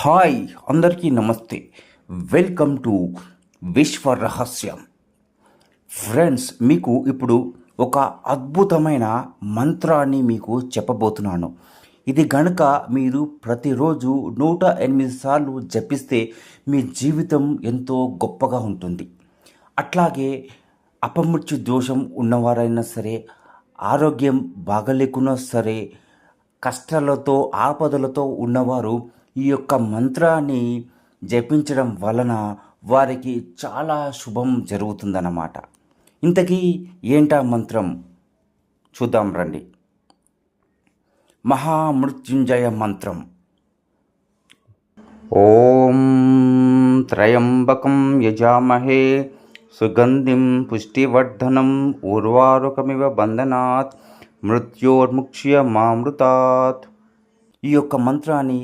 Hi అందరికీ నమస్తే. Welcome to విశ్వ రహస్యం. ఫ్రెండ్స్ మీకు ఇప్పుడు ఒక అద్భుతమైన మంత్రాన్ని మీకు చెప్పబోతున్నాను. ఇది గనుక మీరు ప్రతిరోజు నూట ఎనిమిది సార్లు జపిస్తే మీ జీవితం ఎంతో గొప్పగా ఉంటుంది. అట్లాగే అపమృత్యు దోషం ఉన్నవారైనా సరే ఆరోగ్యం బాగలేకున్నా సరే కష్టాలతో ఆపదలతో ఉన్నవారు ఈ యొక్క మంత్రాన్ని జపించడం వలన వారికి చాలా శుభం జరుగుతుందన్నమాట. ఇంతకీ ఏంటా మంత్రం? చూద్దాం రండి. మహామృత్యుంజయ మంత్రం. ఓం త్రయంబకం యజామహే సుగంధిం పుష్టివర్ధనం ఊర్వారుకమివ బంధనాత్ మృత్యోర్ముక్ష్య మామృతాత్. ఈ యొక్క మంత్రాన్ని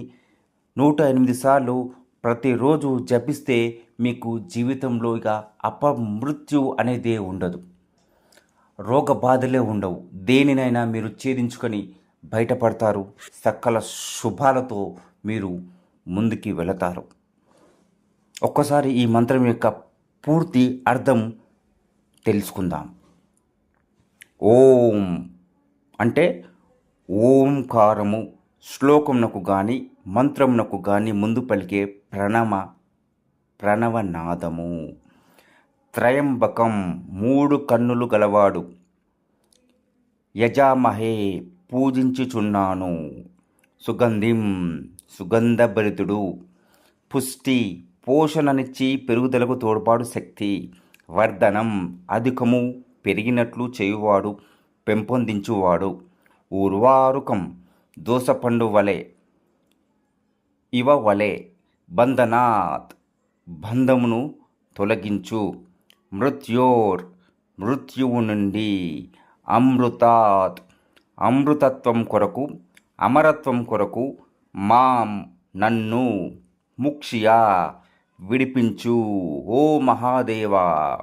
నూట ఎనిమిది సార్లు ప్రతిరోజు జపిస్తే మీకు జీవితంలో ఇక అపమృత్యు అనేదే ఉండదు. రోగ బాధలే ఉండవు. దేనినైనా మీరు ఛేదించుకొని బయటపడతారు. సకల శుభాలతో మీరు ముందుకి వెళతారు. ఒక్కసారి ఈ మంత్రం యొక్క పూర్తి అర్థం తెలుసుకుందాం. ఓం అంటే ఓంకారము. శ్లోకమునకు కానీ మంత్రమునకు కానీ ముందు పలికే ప్రణమ ప్రణవనాదము. త్రయంబకం మూడు కన్నులు గలవాడు. యజామహే పూజించుచున్నాను. సుగంధిం సుగంధభరితుడు. పుష్టి పోషణనిచ్చి పెరుగుదలకు తోడ్పాటు శక్తి. వర్ధనం అధికము పెరిగినట్లు చేయువాడు పెంపొందించువాడు. ఊర్వారుకం దోసపండు వలె ఇవ వలె బంధనాత్ బంధమును తొలగించు. మృత్యోర్ మృత్యువు నుండి అమృతాత్ అమృతత్వం కొరకు అమరత్వం కొరకు మాం నన్ను ముక్షియా విడిపించు ఓ మహాదేవా.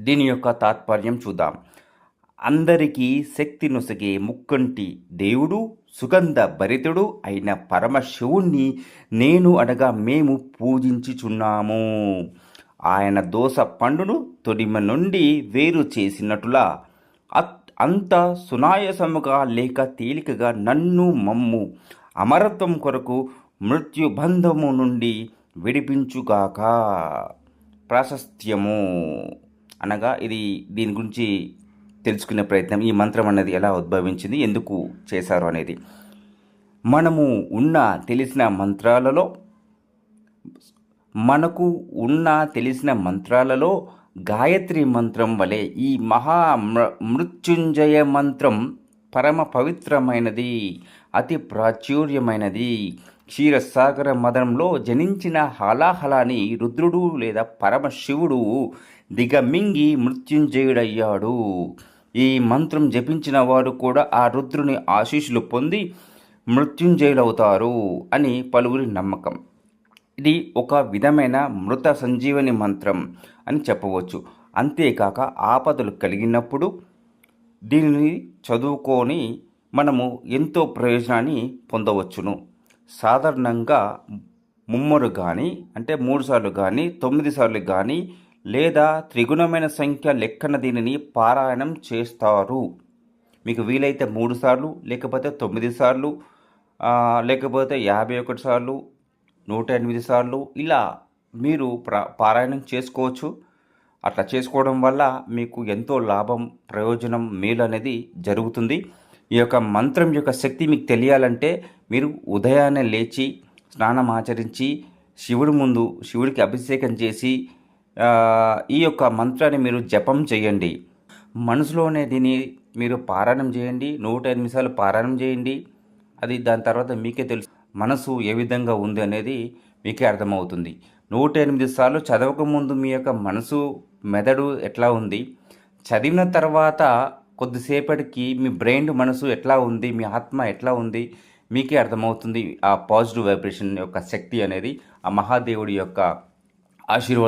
దీని యొక్క తాత్పర్యం చూద్దాం. అందరికీ శక్తి నొసగే ముక్కంటి దేవుడు సుగంధ భరితుడు అయిన పరమశివుణ్ణి నేను అనగా మేము పూజించుచున్నాము. ఆయన దోస పండును తొడిమ నుండి వేరు చేసినట్లా అత్- అంత సునాయసముగా లేక తేలికగా నన్ను మమ్ము. అమరత్వం కొరకు మృత్యుబంధము నుండి విడిపించుగాక. ప్రాశస్త్యము అనగా ఇది దీని గురించి తెలుసుకునే ప్రయత్నం ఈ మంత్రం అన్నది ఎలా ఉద్భవించింది ఎందుకు చేశారు అనేది. మనము ఉన్న తెలిసిన మంత్రాలలో మనకు ఉన్న తెలిసిన మంత్రాలలో గాయత్రి మంత్రం వలె ఈ మహా మృత్యుంజయ మంత్రం పరమ పవిత్రమైనది అతి ప్రాచుర్యమైనది. క్షీరసాగర మదనంలో జనించిన హలాహలాని రుద్రుడు లేదా పరమశివుడు దిగమింగి మృత్యుంజయుడయ్యాడు. ఈ మంత్రం జపించిన వారు కూడా ఆ రుద్రుని ఆశీస్సులు పొంది మృత్యుంజయులవుతారు అని పలువురి నమ్మకం. ఇది ఒక విధమైన మృత సంజీవని మంత్రం అని చెప్పవచ్చు. అంతేకాక ఆపదలు కలిగినప్పుడు దీనిని చదువుకొని మనము ఎంతో ప్రయోజనాన్ని పొందవచ్చును. సాధారణంగా ముమ్మరు కానీ అంటే మూడు సార్లు కానీ తొమ్మిది సార్లు కానీ లేదా త్రిగుణమైన సంఖ్య లెక్కన దీనిని పారాయణం చేస్తారు. మీకు వీలైతే మూడు సార్లు లేకపోతే తొమ్మిది సార్లు లేకపోతే యాభై ఒకటి సార్లు నూట ఎనిమిది సార్లు ఇలా మీరు పారాయణం చేసుకోవచ్చు. అట్లా చేసుకోవడం వల్ల మీకు ఎంతో లాభం ప్రయోజనం మేలు అనేది జరుగుతుంది. ఈ యొక్క మంత్రం యొక్క శక్తి మీకు తెలియాలంటే మీరు ఉదయాన్నే లేచి స్నానం ఆచరించి శివుడి ముందు శివుడికి అభిషేకం చేసి ఈ యొక్క మంత్రాన్ని మీరు జపం చేయండి. మనసులోనే దీన్ని మీరు పారాయణం చేయండి. నూట ఎనిమిది సార్లు పారాయణం చేయండి. అది దాని తర్వాత మీకే తెలుసు మనసు ఏ విధంగా ఉంది అనేది మీకే అర్థమవుతుంది. నూట ఎనిమిది సార్లు చదవకముందు మీ యొక్క మనసు మెదడు ఎట్లా ఉంది? చదివిన తర్వాత కొద్దిసేపటికి మీ బ్రెయిన్ మనసు ఎట్లా ఉంది? మీ ఆత్మ ఎట్లా ఉంది? మీకే అర్థమవుతుంది ఆ పాజిటివ్ వైబ్రేషన్ యొక్క శక్తి అనేది ఆ మహాదేవుడి యొక్క ఆశీర్వాదం